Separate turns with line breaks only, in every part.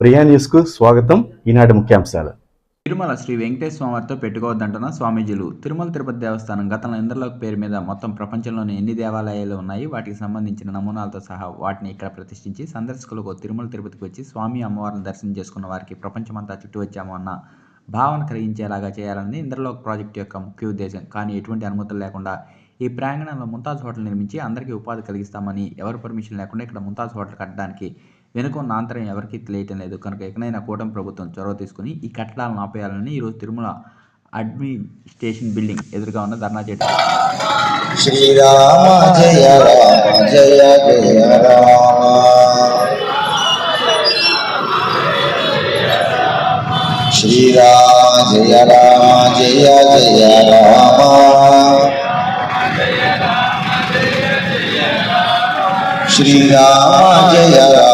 ప్రియా న్యూస్కు స్వాగతం. ఈనాటి ముఖ్యాంశాలు.
తిరుమల శ్రీ వెంకటేశ్వర స్వామివారితో పెట్టుకోవద్దంటున్న స్వామీజీలు తిరుమల తిరుపతి దేవస్థానం గతంలో ఇంద్రలోక్ పేరు మీద మొత్తం ప్రపంచంలోని ఎన్ని దేవాలయాలు ఉన్నాయి? వాటికి సంబంధించిన నమూనాలతో సహా వాటిని ఇక్కడ ప్రతిష్ఠించి సందర్శకులకు తిరుమల తిరుపతికి వచ్చి స్వామి అమ్మవారిని దర్శనం చేసుకున్న వారికి ప్రపంచమంతా చుట్టూ వచ్చాము అన్న భావన కలిగించేలాగా చేయాలన్నది ఇంద్రలోక్ ప్రాజెక్టు యొక్క ముఖ్య ఉద్దేశం. కానీ ఎటువంటి అనుమతులు లేకుండా ఈ ప్రాంగణంలో ముంతాజ్ హోటల్ నిర్మించి అందరికీ ఉపాధి కలిగిస్తామని ఎవరి పర్మిషన్ లేకుండా ఇక్కడ ముంతాజ్ హోటల్ కట్టడానికి వెనుకున్న ఆంతరం ఎవరికీ తెలియటం లేదు. కనుక ఎక్కడైనా కూటమి ప్రభుత్వం చొరవ తీసుకుని ఈ కట్టడాలను ఆపేయాలని ఈరోజు తిరుమల అడ్మినిస్ట్రేషన్ బిల్డింగ్ ఎదురుగా ఉన్న ధర్నా చేయడం
శ్రీరామ జయ రామ జయ జయ రామ. శ్రీరామ జయ రామ జయ జయ రామ. శ్రీరామ జయ రామ.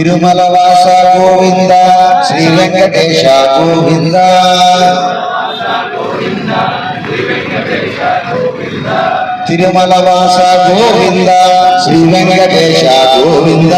తిరుమల వాస గోవింద శ్రీ వెంకటేశ గోవింద. తిరుమల వాస గోవింద శ్రీ వెంకటేశ గోవింద.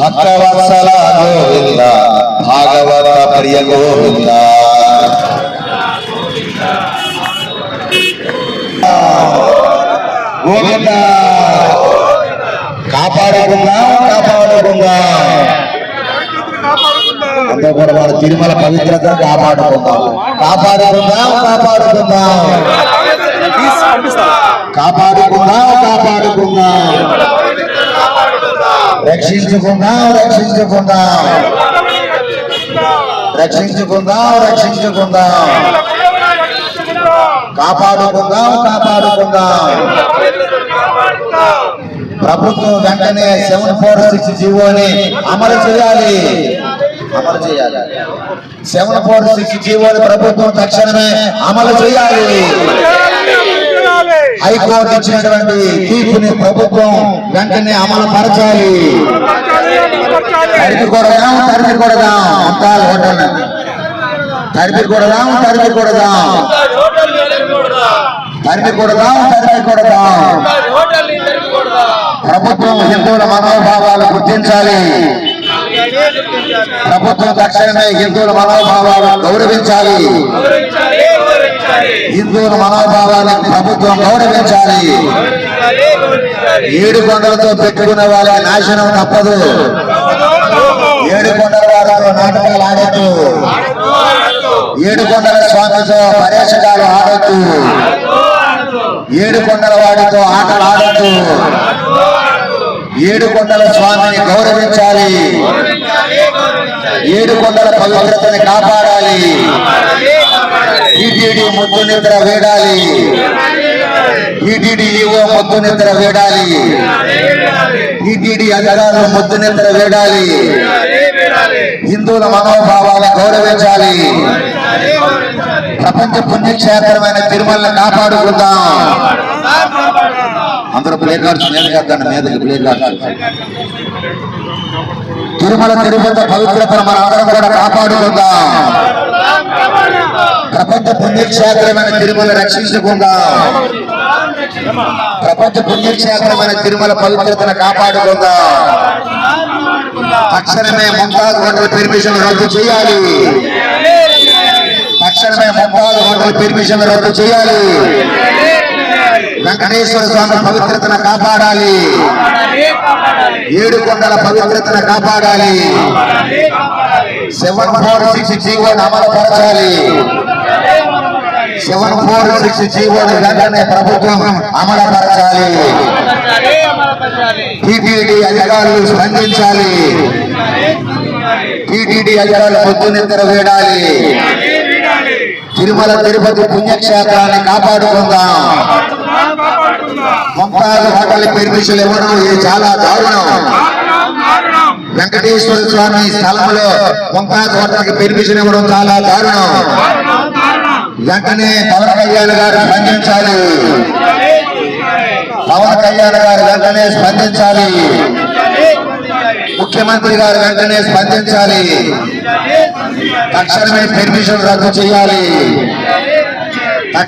భక్తవత్సల గోవింద భాగవత ప్రియ గోవిందా. గోవింద కాపాడుకుందాం కాపాడుకుందాం అంతా కూడా తిరుమల పవిత్రత కాపాడుకుందాం. కాపాడుకుందాం కాపాడుకుందాం. కాపాడుకుందాం కాపాడుకుందాం. రక్షించుకుందాం రక్షించుకుందాం. రక్షించుకుందాం రక్షించుకుందాం. కాపాడుకుందాం కాపాడుకుందాం. ప్రభుత్వం వెంటనే సెవెన్ ఫోర్ సిక్స్ జీవోని అమలు చేయాలి. అమలు చేయాలి. సెవెన్ ఫోర్ సిక్స్ జీవోని ప్రభుత్వం తక్షణమే అమలు చేయాలి. హైకోర్టు ఇచ్చినటువంటి తీర్పుని ప్రభుత్వం వెంటనే అమలు పరచాలి. తరిమి కొడదాం తరిమి కొడదాం. అంతాల హోటల్ తరిమికూడదాం తరిమికూడదాం తరిమికూడదాం కొడదాం. కొడదాం ప్రభుత్వం హిందువుల మనోభావాలు గుర్తించాలి. ప్రభుత్వం తక్షణమే హిందువుల మనోభావాలు గౌరవించాలి. హిందువుల మనోభావాలను ప్రభుత్వం గౌరవించాలి. ఏడు కొండలతో పెట్టుకున్న వాళ్ళ నాశనం తప్పదు. ఏడు కొండల వారితో నాటకాలు ఆడేట్టు ఏడుకొండల స్వామితో పరేషకాలు ఆడద్దు. ఏడుకొండల వాడితో ఆటలు ఆడద్దు. ఏడుకొండల స్వామిని గౌరవించాలి. ఏడుకొండల పవిత్రతని కాపాడాలి. టీటీడీ ముద్దు నిద్ర వేడాలి. టీటీడీ ఈవో ముద్దు నిద్ర వేడాలి. టీటీడీ అధికారులు ముద్దు నిద్ర వేడాలి. హిందువుల మనోభావాలను గౌరవించాలి. ప్రపంచ పుణ్యక్షేత్రమైన తిరుమలని కాపాడుకుందాం. అందరూ ప్లే కార్డ్స్ మీద కట్టండి మీదకి ప్లే కార్డ్స్. తిరుమల తిరుపతి పవిత్రతను మన అందరం కూడా కాపాడుకుందాం. ప్రపంచ పుణ్యక్షేత్రమైన తిరుమల రక్షించుకుందాం. ప్రపంచ పుణ్యక్షేత్రమైన తిరుమల పవిత్రతను కాపాడుకుందాం. తక్షణమే ముంతాజ్ హోటల్ పర్మిషన్ రద్దు చేయాలి. పంపాల హోటల్ పెర్మిషన్ రద్దు చేయాలి. వెంకటేశ్వర స్వామి పవిత్రతను కాపాడాలి. ఏడు కొండల పవిత్రతను కాపాడాలి. సెవెన్ ఫోర్ సిక్స్ జీవోని అమలుపరచాలి. సెవెన్ ఫోర్ సిక్స్ జీవోని వెంటనే ప్రభుత్వం అమలుపరచాలి. టీటీడీ అధికారులు స్పందించాలి. టీటీడీ అధికారులు పొద్దు నిద్ర వేడాలి. తిరుమల తిరుపతి పుణ్యక్షేత్రాన్ని కాపాడుకుందాం. ముంతాజ్ హోటల్ పెర్మిషన్ ఇవ్వడం ఇది చాలా దారుణం. వెంకటేశ్వర స్వామి స్థలంలో ముంతాజ్ హోటల్ పెర్మిషన్ ఇవ్వడం చాలా దారుణం. వెంటనే పవన్ కళ్యాణ్ గారు స్పందించాలి. పవన్ కళ్యాణ్ గారు వెంటనే స్పందించాలి. ముఖ్యమంత్రి గారు వెంటనే స్పందించాలి. తక్షణమే పెర్మిషన్ రద్దు చేయాలి.